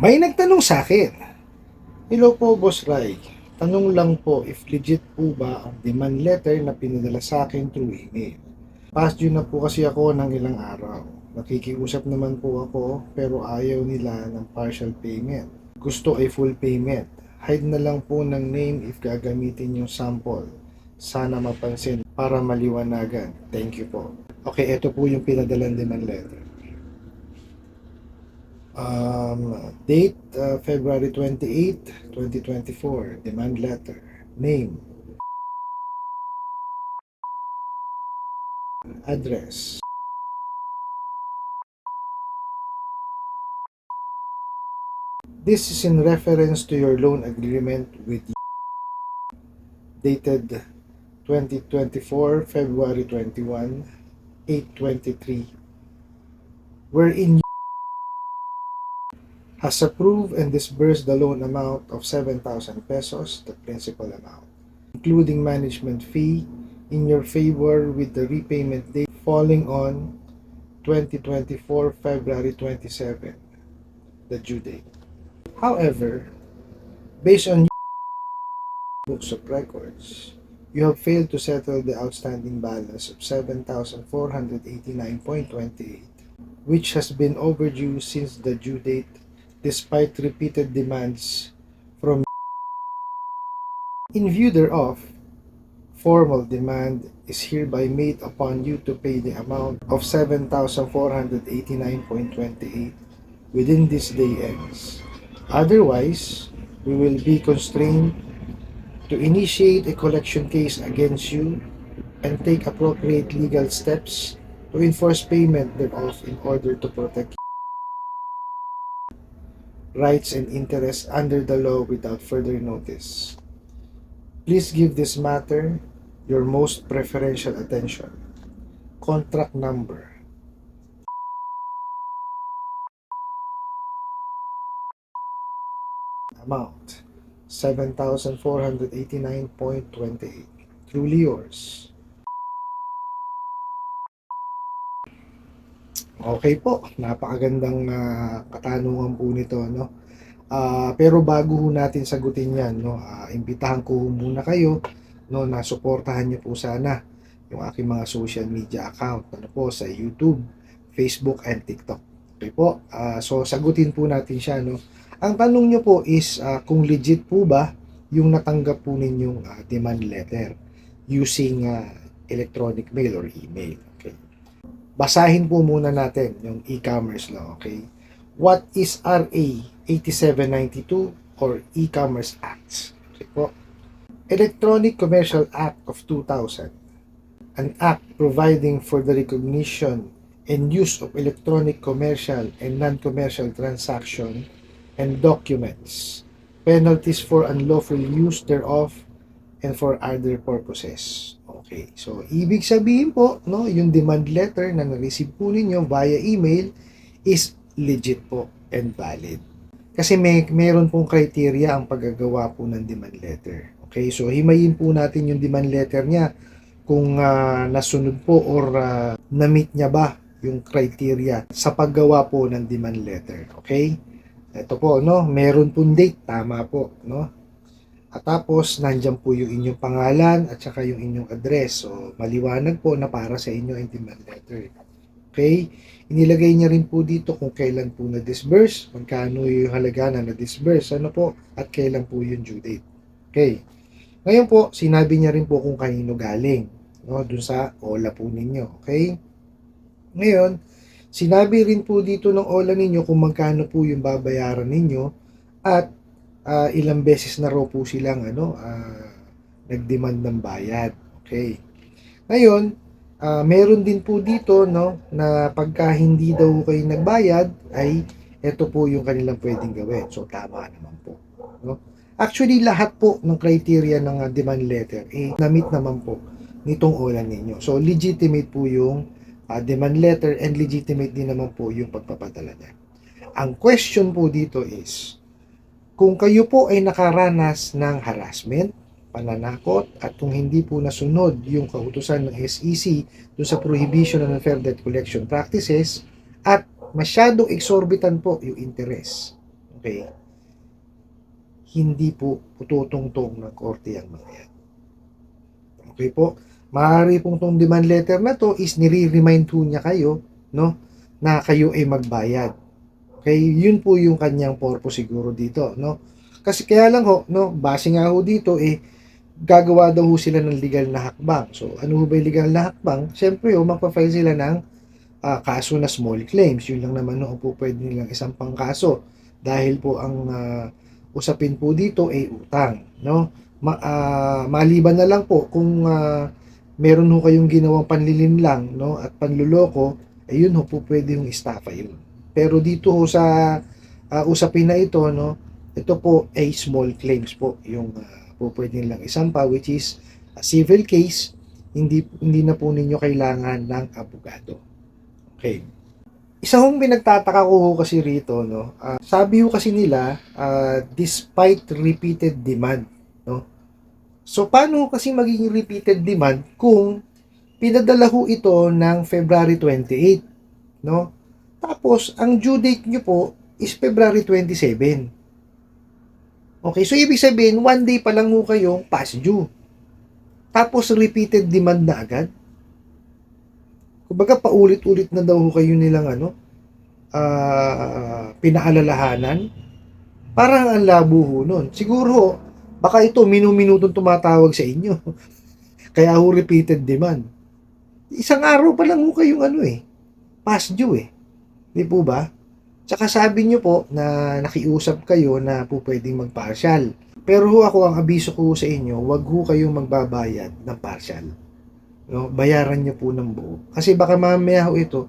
May nagtanong sa akin, Hello po, Boss Rai. Tanong lang po if legit po ba ang demand letter na pinadala sa akin through email. Past due na po kasi ako ng ilang araw. Nakikiusap naman po ako pero ayaw nila ng partial payment. Gusto ay full payment. Hide na lang po ng name if gagamitin yung sample. Sana mapansin para maliwanagan. Thank you po. Okay, ito po yung pinadalang demand letter. Um, date uh, February 28, 2024. Demand letter. Name. Address. This is in reference to your loan agreement with dated 2024 February 21 823 wherein has approved and disbursed the loan amount of 7,000 pesos, the principal amount, including management fee, in your favor with the repayment date falling on 2024 February 27, the due date. However, based on books of records, you have failed to settle the outstanding balance of 7,489.28, which has been overdue since the due date despite repeated demands from in view thereof formal demand is hereby made upon you to pay the amount of 7,489.28 within this day ends. Otherwise we will be constrained to initiate a collection case against you and take appropriate legal steps to enforce payment thereof in order to protect rights and interests under the law without further notice. Please give this matter your most preferential attention. Contract number Amount 7,489.28 Truly yours. Okay po, napakagandang ah, katanungan po nito, no? Ah, pero bago natin sagutin 'yan, no, ah, imbitahan ko muna kayo, no, na suportahan niyo po sana yung aking mga social media account, ano po, sa YouTube, Facebook, and TikTok. Okay po, ah, so sagutin po natin siya, no? Ang tanong niyo po is ah, kung legit po ba yung natanggap po ninyong ah, demand letter using ah, electronic mail or email. Basahin po muna natin yung e-commerce law, okay? What is RA 8792 or E-Commerce Act? Okay po. Electronic Commercial Act of 2000, an act providing for the recognition and use of electronic commercial and non-commercial transaction and documents, penalties for unlawful use thereof, and for other purposes. Okay, so ibig sabihin po, no, yung demand letter na na-receive po ninyo via email is legit po and valid. Kasi may meron pong criteria ang paggagawa po ng demand letter. Okay, so himayin po natin yung demand letter niya kung ah, nasunod po or ah, na-meet niya ba yung criteria sa paggawa po ng demand letter. Okay? Ito po, no, meron pong date, tama po, no? At tapos, nandyan po yung inyong pangalan at saka yung inyong address. So, maliwanag po na para sa inyo ang demand letter. Okay? Inilagay niya rin po dito kung kailan po na-disburse, magkano yung halaga na na-disburse, ano po, at kailan po yung due date. Okay. Ngayon po, sinabi niya rin po kung kanino galing. No, dun sa OLA po ninyo. Okay? Ngayon, sinabi rin po dito ng OLA ninyo kung magkano po yung babayaran ninyo at ah, ilang beses na raw po silang ano, ah, nag-demand ng bayad. Okay. Ngayon, ah, meron din po dito no na pagka hindi daw kayo nagbayad ay ito po yung kanilang pwedeng gawin. So tama naman po, no? Actually, lahat po ng criteria ng demand letter eh na-meet naman po nitong OLA ninyo. So legitimate po yung ah, demand letter and legitimate din naman po yung pagpapadala niya. Ang question po dito is kung kayo po ay nakaranas ng harassment, pananakot, at kung hindi po nasunod yung kautusan ng SEC dun sa prohibition ng unfair debt collection practices, at masyadong exorbitant po yung interest. Okay? Hindi po pututong-tong ng korte ang mga yan. Okay po? Maaari pong tong demand letter na to is nire-remind po niya kayo, no? Na kayo ay magbayad. Okay? Yun po yung kanyang purpose siguro dito, no? Kasi kaya lang ho, no? Base nga ho dito, eh, gagawa daw ho sila ng legal na hakbang. So, ano ho ba yung legal na hakbang? Siyempre, ho, magpa-file sila ng ah, kaso na small claims. Yun lang naman ho po pwede nilang isang pangkaso. Dahil po ang ah, usapin po dito ay utang, no? Ma, ah, maliban na lang po kung ah, meron ho kayong ginawang panlilinlang, no? At panluloko, ayun ho po pwede yung estafa yun. Pero dito ho sa ah, usapin na ito, no? Ito po ay small claims po yung ah, po pwede nilang isampa which is a civil case hindi hindi na po ninyo kailangan ng abogado. Okay. Isa hong pinagtataka ko ho kasi rito, no? ah, sabi ho kasi nila, ah, despite repeated demand, no? So, paano kasi magiging repeated demand kung pinadala ho ito ng February 28, no? Tapos, ang due date nyo po is February 27. Okay, so ibig sabihin, one day pa lang ho kayong past due. Tapos repeated demand na agad. Kumbaga paulit-ulit na daw ho kayo nilang ano, ah pinaalalahanan. Parang ang labo ho nun. Siguro baka ito minu-minutong tumatawag sa inyo. Kaya ho repeated demand. Isang araw pa lang ho kayong ano eh, past due eh. Di po ba? Tsaka sabi nyo po na nakiusap kayo na po pwedeng mag-partial. Pero ho ako ang abiso ko sa inyo, wag ho kayong magbabayad ng partial. No, bayaran nyo po ng buo. Kasi baka mamaya ho ito,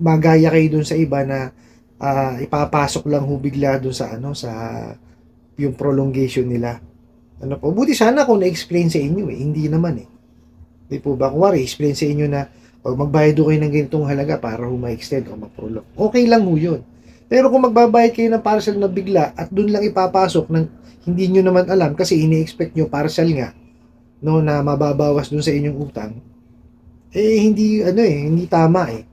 magaya kayo dun sa iba na ah, ipapasok lang ho bigla dun sa ano sa yung prolongation nila. Ano po? Buti sana kung na-explain sa inyo eh. Hindi naman eh. Di po ba? Kuwari, explain sa inyo na o magbayad kayo ng ganitong halaga para ho ma-extend o ma-prolong. Okay lang ho yun. Pero kung magbabayad kayo ng parcel na bigla at dun lang ipapasok ng hindi nyo naman alam kasi ini-expect nyo parcel nga no na mababawas dun sa inyong utang eh hindi ano eh hindi tama eh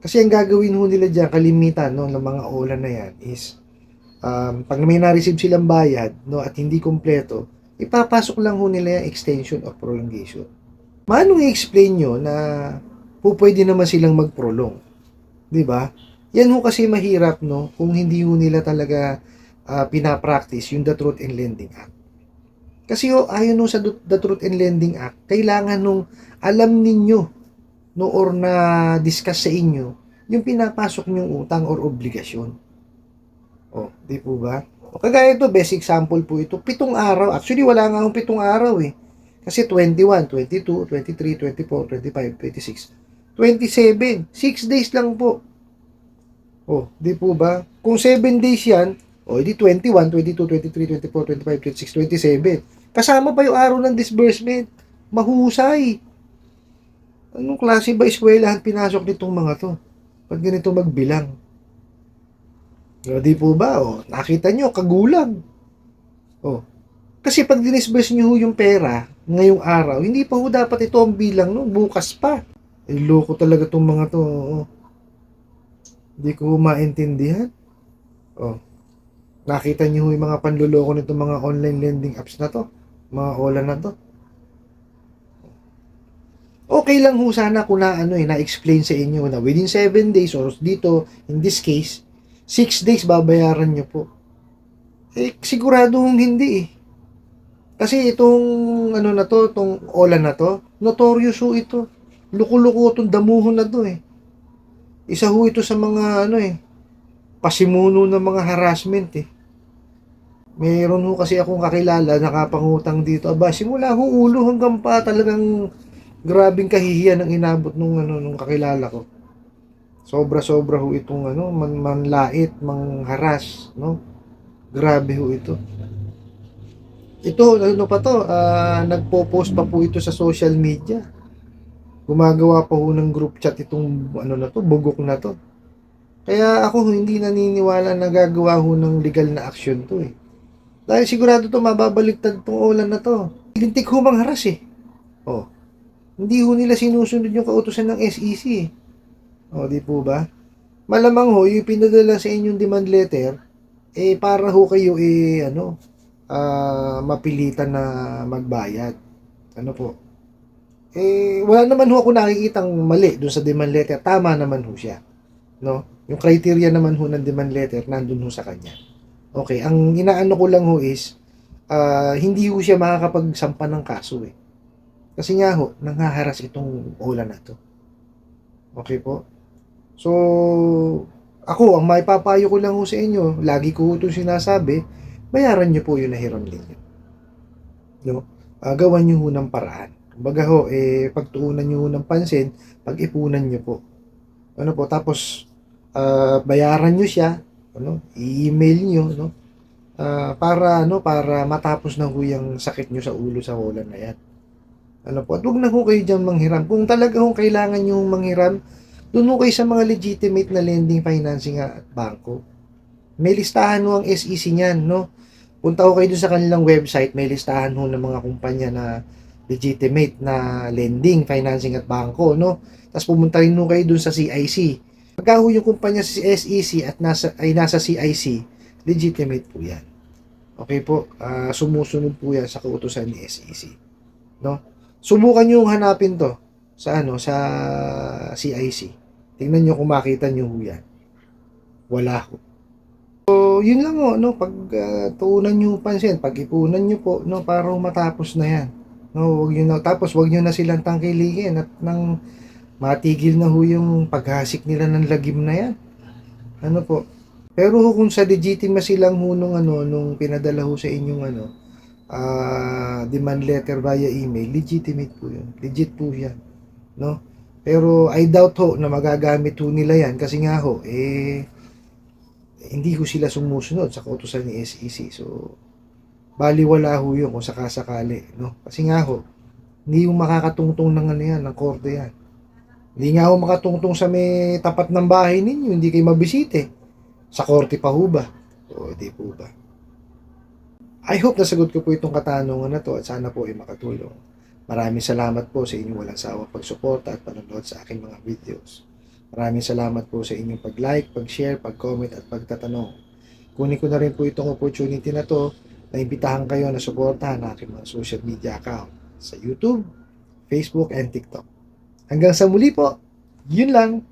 kasi ang gagawin ho nila diyan kalimitan no ng mga ola na yan is um, pag may na-receive silang bayad no at hindi kompleto ipapasok lang ho nila yung extension or prolongation manong i-explain nyo na po pwede naman silang mag-prolong ba yan ho kasi mahirap no kung hindi ho nila talaga ah, pinapractice yung The Truth in Lending Act. Kasi ho, ayon ho sa The Truth in Lending Act, kailangan nung alam ninyo no or na discuss sa inyo yung pinapasok nyong utang or obligasyon. Oh, di po ba? O kagaya ito, best example po ito, pitong araw. Actually, wala nga pitong araw eh. Kasi 21, 22, 23, 24, 25, 26, 27. 6 days lang po. Oh, di po ba? Kung 7 days yan, o edi 21, 22, 23, 24, 25, 26, 27. Kasama pa yung araw ng disbursement. Mahusay. Anong klase ba eskwelahan pinasok nitong mga to? Pag ganito magbilang. O, di po ba? O, nakita nyo, kagulang. O, kasi pag dinisburse nyo yung pera ngayong araw, hindi pa ho dapat ito ang bilang no, bukas pa. Eh, loko talaga tong mga to. Hindi ko maintindihan. Oh. Nakita niyo yung mga panluloko nito mga online lending apps na to. Mga ola na to. Okay lang ho sana kung na ano eh, na-explain sa inyo na within 7 days or dito, in this case, 6 days babayaran nyo po. Eh, sigurado hindi eh. Kasi itong ano na to, itong ola na to, notorious ho ito. Luko-luko itong damuhon na to eh. Isa ho ito sa mga ano eh, pasimuno ng mga harassment eh. Meron ho kasi akong kakilala nakapangutang dito. Aba, simula ho ulo hanggang pa talagang grabing kahihiyan ang inabot nung ano nung kakilala ko. Sobra-sobra ho itong ano, man, manlait, mangharas, no? Grabe ho ito. Ito, ano pa to, ah, nagpo-post pa po ito sa social media. Gumagawa pa ho ng group chat itong ano na to, bugok na to. Kaya ako hindi naniniwala na gagawa ho ng legal na action to eh. Dahil sigurado to mababaliktad tong ulan na to. Lintik ho mang haras eh. Oh. Hindi ho nila sinusunod yung kautusan ng SEC eh. Oh, di po ba? Malamang ho, yung pinadala sa inyong demand letter, eh para ho kayo eh ano, ah, mapilitan na magbayad. Ano po? Eh wala naman ho ako nakikitang mali doon sa demand letter. Tama naman ho siya. No? Yung criteria naman ho ng demand letter nandun ho sa kanya. Okay, ang inaano ko lang ho is ah, hindi ho siya makakapagsampa ng kaso eh. Kasi nga ho, nanghaharas itong ola na to. Okay po? So, ako, ang maipapayo ko lang ho sa inyo, lagi ko itong sinasabi, bayaran nyo po yung nahiram ninyo. No? Ah, gawan nyo ho ng paraan. Kumbaga ho, eh, pagtuunan ho ng pansin, pag-ipunan nyo po. Ano po, tapos, ah, bayaran nyo siya, ano, i-email nyo, no? Ah, para, ano, para matapos na ho yung sakit nyo sa ulo sa holan na yan. Ano po, at huwag na ho kayo dyan manghiram. Kung talaga ho kailangan nyo manghiram, doon ho kayo sa mga legitimate na lending financing at bangko. May listahan ho ang SEC niyan, no? Punta ho kayo doon sa kanilang website, may listahan ho ng mga kumpanya na legitimate na lending, financing at bangko, no? Tapos pumunta rin ho kayo doon sa CIC. Pagka ho yung kumpanya sa SEC at nasa, ay nasa CIC, legitimate po yan. Okay po, ah, sumusunod po yan sa kautosan ni SEC. No? Subukan nyo hanapin to sa ano sa CIC. Tingnan nyo kung makita nyo yan. Wala ho. So, yun lang ho, no, pag ah, tuunan nyo pansin, pag-ipunan nyo po, no, para matapos na yan. No, wag nyo na, tapos wag nyo na silang tangkiligin at nang matigil na ho yung paghasik nila ng lagim na yan. Ano po? Pero ho, kung sa legitimacy lang ho nung ano, nung pinadala ho sa inyong ano, ah, demand letter via email, legitimate po yun. Legit po yan. No? Pero I doubt ho na magagamit ho nila yan kasi nga ho, eh, hindi ho sila sumusunod sa kautosan ni SEC. So, baliwala ho yun kung sakasakali. No? Kasi nga ho, hindi ho makakatungtong ng ano yan, ng korte yan. Hindi nga ho makatungtong sa may tapat ng bahay ninyo, hindi kayo mabisite. Sa korte pa ho ba? O, di po ba? I hope nasagot ko po itong katanungan na to at sana po ay makatulong. Maraming salamat po sa inyong walang sawang pagsuporta at panonood sa aking mga videos. Maraming salamat po sa inyong pag-like, pag-share, pag-comment at pagtatanong. Kunin ko na rin po itong opportunity na to na imbitahan kayo na suportahan ang aking mga social media account sa YouTube, Facebook, and TikTok. Hanggang sa muli po, yun lang.